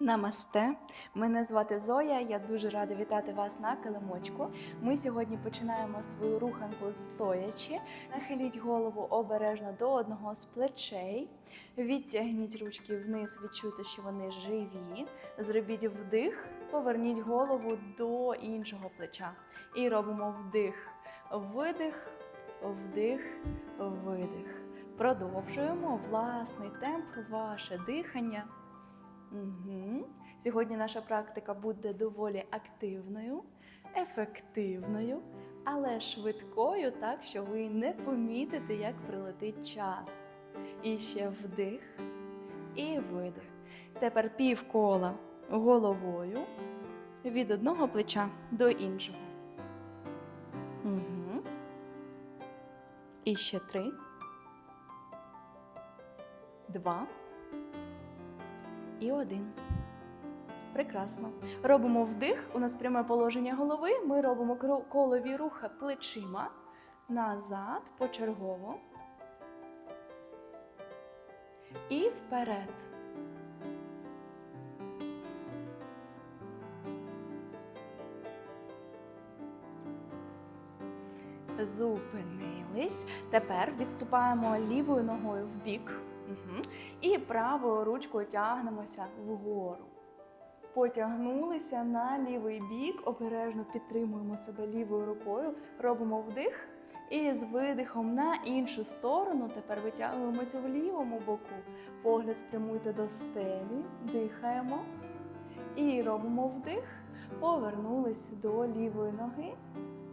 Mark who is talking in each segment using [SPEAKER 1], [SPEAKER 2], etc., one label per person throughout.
[SPEAKER 1] Намасте, мене звати Зоя. Я дуже рада вітати вас на килимочку. Ми сьогодні починаємо свою руханку стоячи. Нахиліть голову обережно до одного з плечей. Відтягніть ручки вниз, відчуйте, що вони живі. Зробіть вдих, поверніть голову до іншого плеча. І робимо вдих, видих, вдих, видих. Продовжуємо власний темп, ваше дихання. Угу. Сьогодні наша практика буде доволі активною, ефективною, але швидкою, так що ви не помітите, як прилетить час. І ще вдих і видих. Тепер півкола головою від одного плеча до іншого. Угу. І ще три. Два і один. Прекрасно. Робимо вдих. У нас пряме положення голови. Ми робимо колові рухи плечима назад почергово. І вперед. Зупинились. Тепер відступаємо лівою ногою в бік. Угу. І правою ручкою тягнемося вгору. Потягнулися на лівий бік, обережно підтримуємо себе лівою рукою, робимо вдих. І з видихом на іншу сторону тепер витягуємося в лівому боку. Погляд спрямуйте до стелі, дихаємо. І робимо вдих. Повернулись до лівої ноги,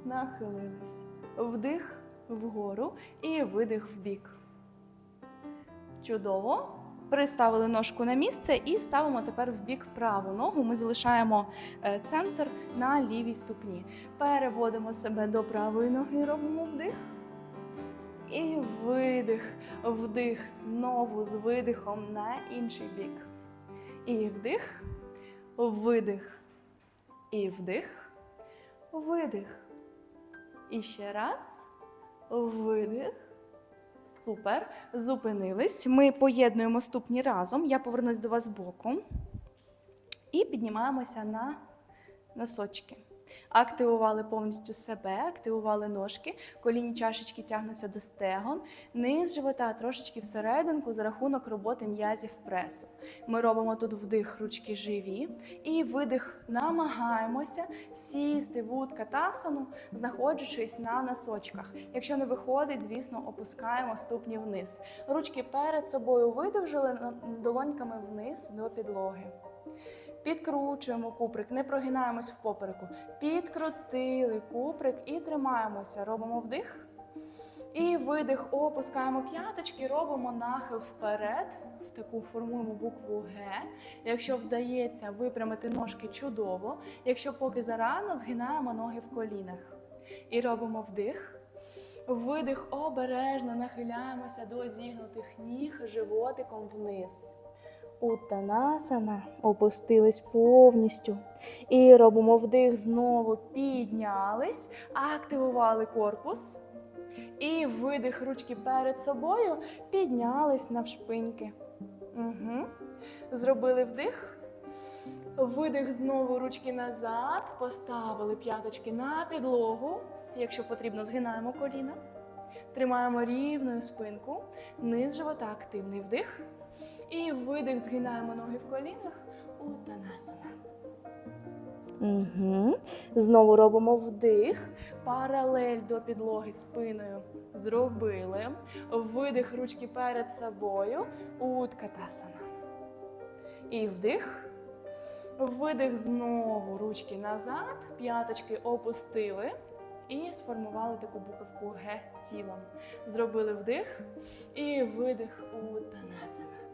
[SPEAKER 1] нахилились. Вдих вгору і видих вбік. Чудово. Приставили ножку на місце і ставимо тепер в бік праву ногу. Ми залишаємо е, центр на лівій ступні. Переводимо себе до правої ноги, робимо вдих. І видих, вдих знову з видихом на інший бік. І вдих, видих. І вдих, видих. І ще раз. Видих. Супер. Зупинились. Ми поєднуємо ступні разом. Я повернусь до вас боком. І піднімаємося на носочки. Активували повністю себе, активували ножки, колінні чашечки тягнуться до стегон, низ живота трошечки всерединку за рахунок роботи м'язів пресу. Ми робимо тут вдих, ручки живі, і видих намагаємося сісти в уткатасану, знаходячись на носочках. Якщо не виходить, звісно, опускаємо ступні вниз. Ручки перед собою видовжили долоньками вниз до підлоги. Підкручуємо куприк, не прогинаємось в попереку. Підкрутили куприк і тримаємося. Робимо вдих. І видих, опускаємо п'яточки, робимо нахил вперед. В таку формуємо букву Г. Якщо вдається випрямити ножки чудово. Якщо поки зарано, згинаємо ноги в колінах. І робимо вдих. Видих обережно нахиляємося до зігнутих ніг животиком вниз. Уттанасана, опустились повністю. І робимо вдих знову, піднялись, активували корпус. І видих ручки перед собою, піднялись навшпиньки. Угу. Зробили вдих. Видих знову ручки назад, поставили п'яточки на підлогу. Якщо потрібно, згинаємо коліна. Тримаємо рівною спинку, низ живота активний вдих. І видих, згинаємо ноги в колінах. Утанасана. Угу. Знову робимо вдих, паралель до підлоги спиною. Зробили. Видих ручки перед собою. Уткатасана. І вдих. Видих знову ручки назад, п'яточки опустили і сформували таку буковку Г тілом. Зробили вдих і видих Утанасана.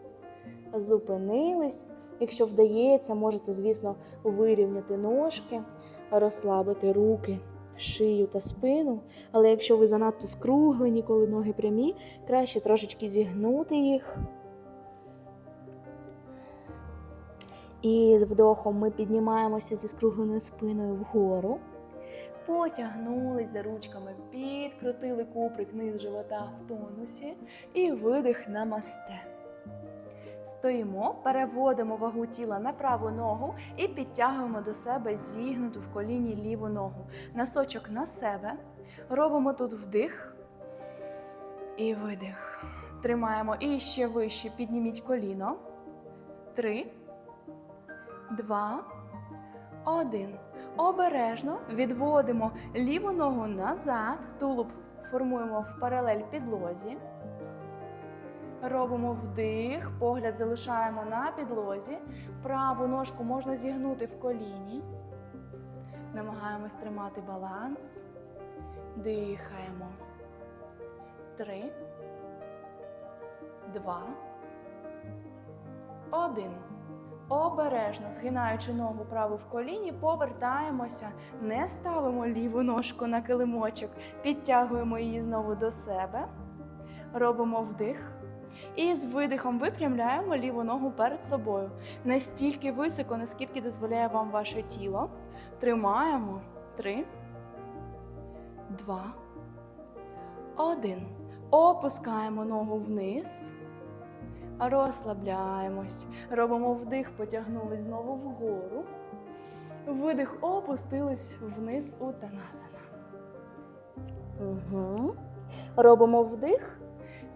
[SPEAKER 1] Зупинились. Якщо вдається, можете, звісно, вирівняти ножки, розслабити руки, шию та спину. Але якщо ви занадто скруглені, коли ноги прямі, краще трошечки зігнути їх. І з вдохом ми піднімаємося зі скругленою спиною вгору. Потягнулись за ручками, підкрутили куприк низ живота в тонусі і видих на масте. Стоїмо, переводимо вагу тіла на праву ногу і підтягуємо до себе зігнуту в коліні ліву ногу. Носочок на себе. Робимо тут вдих і видих. Тримаємо і ще вище. Підніміть коліно. Три, два, один. Обережно відводимо ліву ногу назад, тулуб формуємо в паралель підлозі. Робимо вдих, погляд залишаємо на підлозі. Праву ножку можна зігнути в коліні. Намагаємось тримати баланс. Дихаємо. Три. Два. Один. Обережно, згинаючи ногу праву в коліні, повертаємося, не ставимо ліву ножку на килимочок, підтягуємо її знову до себе. Робимо вдих. І з видихом випрямляємо ліву ногу перед собою. Настільки високо, наскільки дозволяє вам ваше тіло. Тримаємо. Три, два, один. Опускаємо ногу вниз. Розслабляємось. Робимо вдих, потягнулись знову вгору. Видих, опустились вниз у танасана. Угу. Робимо вдих.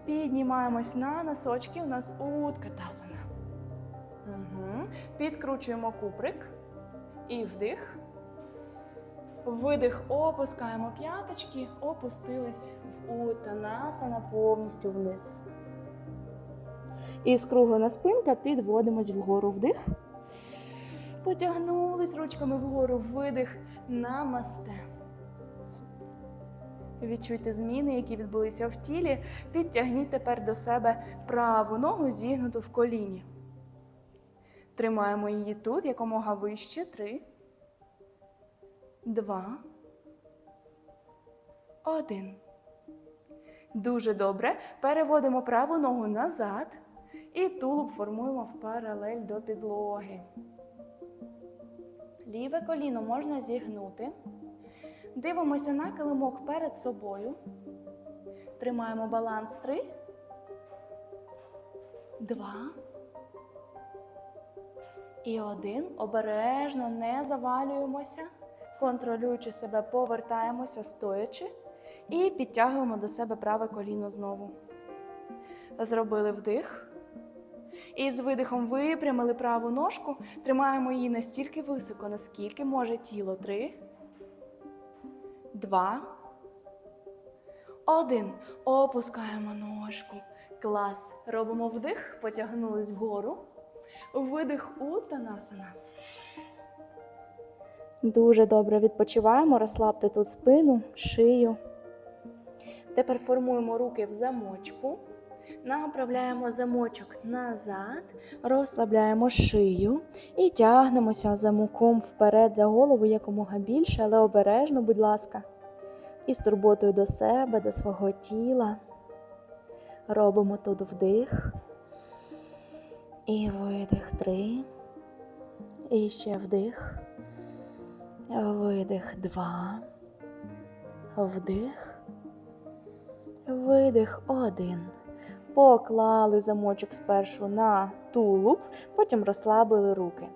[SPEAKER 1] Піднімаємось на носочки. У нас уткатасана. Угу. Підкручуємо куприк. І вдих. Видих, опускаємо п'яточки, опустились в утанасана повністю вниз. І скруглена спинка підводимось вгору вдих. Потягнулись ручками вгору, видих, намасте. Відчуйте зміни, які відбулися в тілі. Підтягніть тепер до себе праву ногу, зігнуту в коліні. Тримаємо її тут, якомога вище. Три, два, один. Дуже добре. Переводимо праву ногу назад і тулуб формуємо в паралель до підлоги. Ліве коліно можна зігнути. Дивимося на килимок перед собою. Тримаємо баланс. Три. Два. І один. Обережно не завалюємося. Контролюючи себе, повертаємося стоячи. І підтягуємо до себе праве коліно знову. Зробили вдих. І з видихом випрямили праву ножку. Тримаємо її настільки високо, наскільки може тіло. Три. Два. Один. Опускаємо ножку. Клас. Робимо вдих, потягнулись вгору. Видих у танасана. Дуже добре відпочиваємо. Розслабте тут спину, шию. Тепер формуємо руки в замочку. Направляємо замочок назад, розслабляємо шию і тягнемося замоком вперед за голову якомога більше, але обережно, будь ласка. І з турботою до себе, до свого тіла. Робимо тут вдих. І видих три. І ще вдих. Видих два. Вдих. Видих один. Поклали замочок спершу на тулуб, потім розслабили руки.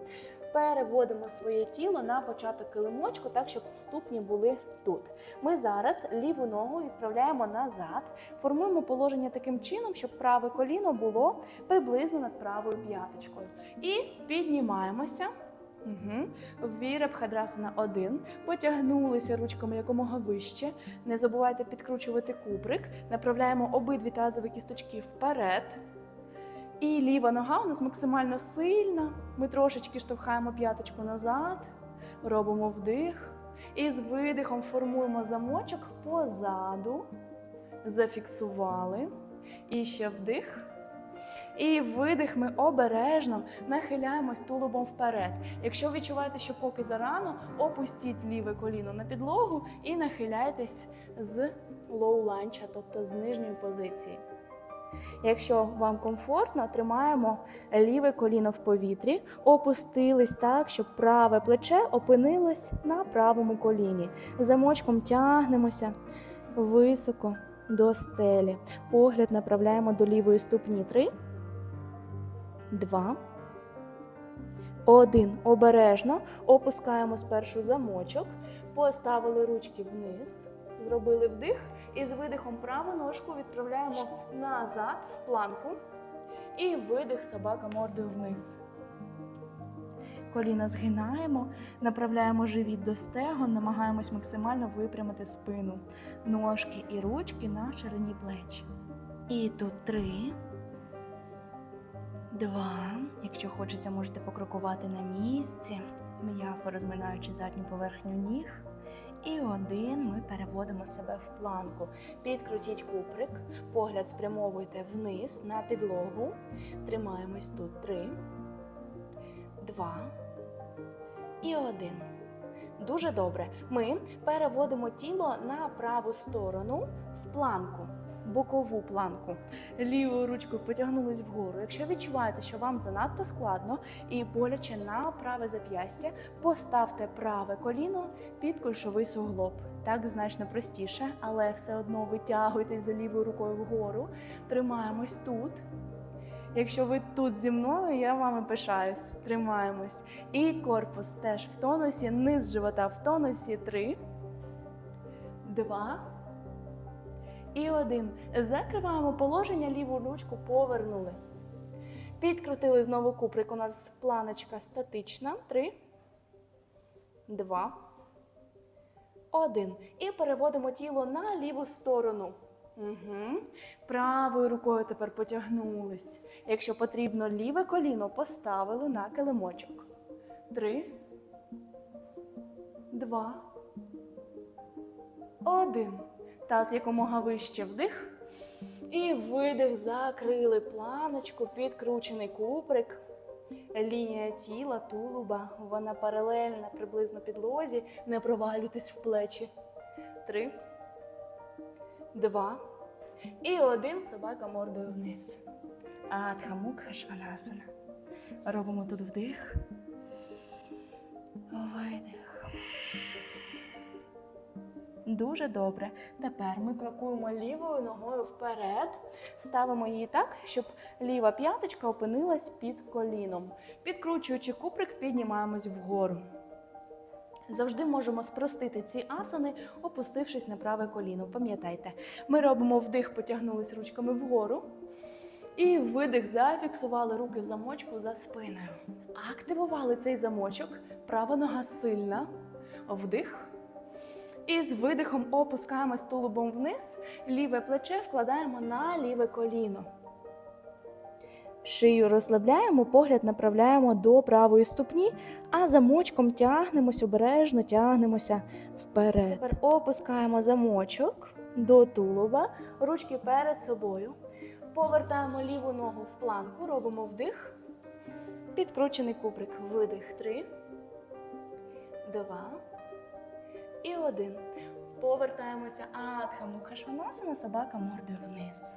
[SPEAKER 1] Переводимо своє тіло на початок килимочку, так, щоб ступні були тут. Ми зараз ліву ногу відправляємо назад, формуємо положення таким чином, щоб праве коліно було приблизно над правою п'яточкою. І піднімаємося. Угу. Вірабхадрасана 1. Потягнулися ручками якомога вище. Не забувайте підкручувати куприк. Направляємо обидві тазові кісточки вперед. І ліва нога у нас максимально сильна. Ми трошечки штовхаємо п'яточку назад, робимо вдих. І з видихом формуємо замочок позаду. Зафіксували. І ще вдих. І видих ми обережно нахиляємось тулубом вперед. Якщо відчуваєте, що поки зарано, опустіть ліве коліно на підлогу і нахиляйтесь з lunge, тобто з нижньої позиції. Якщо вам комфортно, тримаємо ліве коліно в повітрі, опустились так, щоб праве плече опинилось на правому коліні. Замочком тягнемося високо до стелі. Погляд направляємо до лівої ступні. Три. Два. Один. Обережно. Опускаємо спершу замочок. Поставили ручки вниз. Зробили вдих. І з видихом праву ножку відправляємо назад в планку. І видих собака мордою вниз. Коліна згинаємо, направляємо живіт до стегон, намагаємось максимально випрямити спину, ножки і ручки на ширині плеч. І тут три, два. Якщо хочеться, можете покрокувати на місці, м'яко розминаючи задню поверхню ніг. І один ми переводимо себе в планку. Підкрутіть куприк, погляд спрямовуйте вниз на підлогу. Тримаємось тут три, два і один. Дуже добре. Ми переводимо тіло на праву сторону в планку, бокову планку. Лівою ручкою потягнулись вгору. Якщо відчуваєте, що вам занадто складно і боляче на праве зап'ястя, поставте праве коліно під кульшовий суглоб. Так значно простіше, але все одно витягуйтесь за лівою рукою вгору. Тримаємось тут. Якщо ви тут зі мною, я вами пишаюсь. Тримаємось. І корпус теж в тонусі, низ живота в тонусі. Три, два і один. Закриваємо положення, ліву ручку повернули. Підкрутили знову куприк. У нас планочка статична. Три, два, один. І переводимо тіло на ліву сторону. Угу. Правою рукою тепер потягнулись. Якщо потрібно, ліве коліно поставили на килимочок. Три, два, один. Таз якомога вище вдих. І видих, закрили планочку, підкручений куприк. Лінія тіла, тулуба, вона паралельна приблизно підлозі. Не провалюйтесь в плечі. Три, два. І один собака мордою вниз. Адхамукха шванасана. Робимо тут вдих. Видих. Дуже добре. Тепер ми крокуємо лівою ногою вперед. Ставимо її так, щоб ліва п'яточка опинилась під коліном. Підкручуючи куприк, піднімаємось вгору. Завжди можемо спростити ці асани, опустившись на праве коліно. Пам'ятайте, ми робимо вдих, потягнулись ручками вгору. І видих, зафіксували руки в замочку за спиною. Активували цей замочок. Права нога сильна. Вдих. І з видихом опускаємось тулубом вниз. Ліве плече вкладаємо на ліве коліно. Шию розслабляємо, погляд направляємо до правої ступні, а замочком тягнемось обережно, тягнемося вперед. Тепер опускаємо замочок до тулуба, ручки перед собою. Повертаємо ліву ногу в планку, робимо вдих. Підкручений куприк. Видих. Три, два і один. Повертаємося. Адха мукха шванасана, собака мордою вниз.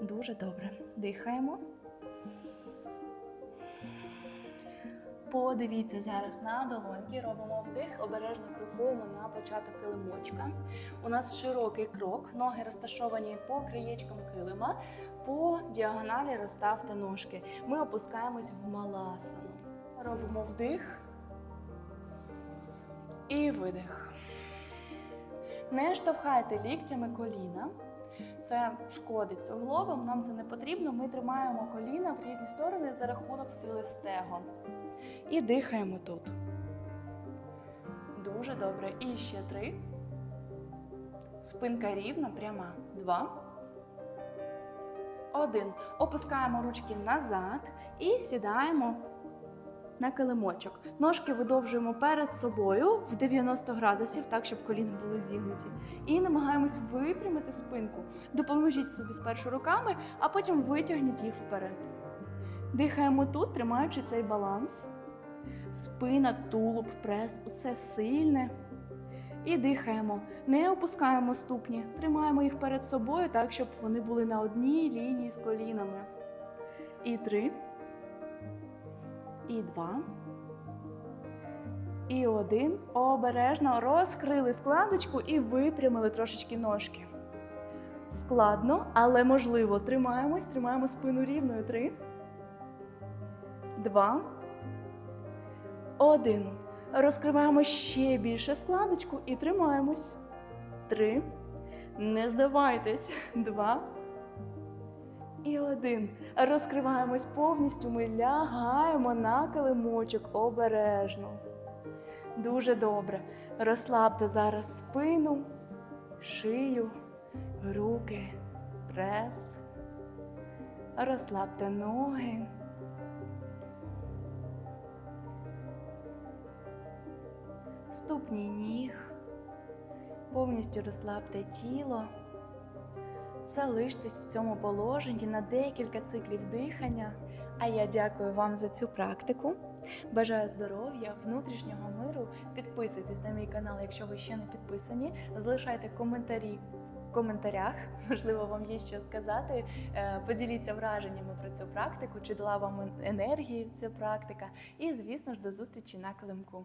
[SPEAKER 1] Дуже добре. Дихаємо. Подивіться зараз на долоньки, робимо вдих, обережно крокуємо на початок килимочка. У нас широкий крок, ноги розташовані по краєчкам килима, по діагоналі розставте ножки. Ми опускаємось в маласану. Робимо вдих і видих. Не штовхайте ліктями коліна. Це шкодить суглобам, нам це не потрібно. Ми тримаємо коліна в різні сторони за рахунок сили стегон. І дихаємо тут. Дуже добре. І ще три. Спинка рівна, пряма. Два. Один. Опускаємо ручки назад і сідаємо на килимочок. Ножки видовжуємо перед собою в 90 градусів, так, щоб коліна були зігнуті. І намагаємось випрямити спинку. Допоможіть собі спершу руками, а потім витягніть їх вперед. Дихаємо тут, тримаючи цей баланс. Спина, тулуб, прес, усе сильне. І дихаємо. Не опускаємо ступні, тримаємо їх перед собою так, щоб вони були на одній лінії з колінами. І три. І два. І один. Обережно розкрили складочку і випрямили трошечки ножки. Складно, але можливо. Тримаємось, тримаємо спину рівною. Три. два, один. Розкриваємо ще більше складочку і тримаємось. Три. Не здавайтесь. Два. І один. Розкриваємось повністю. Ми лягаємо на килимочок обережно. Дуже добре. Розслабте зараз спину, шию, руки, прес. Розслабте ноги. Ступні ніг. Повністю розслабте тіло. Залиштесь в цьому положенні на декілька циклів дихання. А я дякую вам за цю практику. Бажаю здоров'я, внутрішнього миру. Підписуйтесь на мій канал, якщо ви ще не підписані. Залишайте коментарі в коментарях. Можливо, вам є що сказати. Е, Поділіться враженнями про цю практику, чи дала вам енергії ця практика. І, звісно ж, до зустрічі на килимку.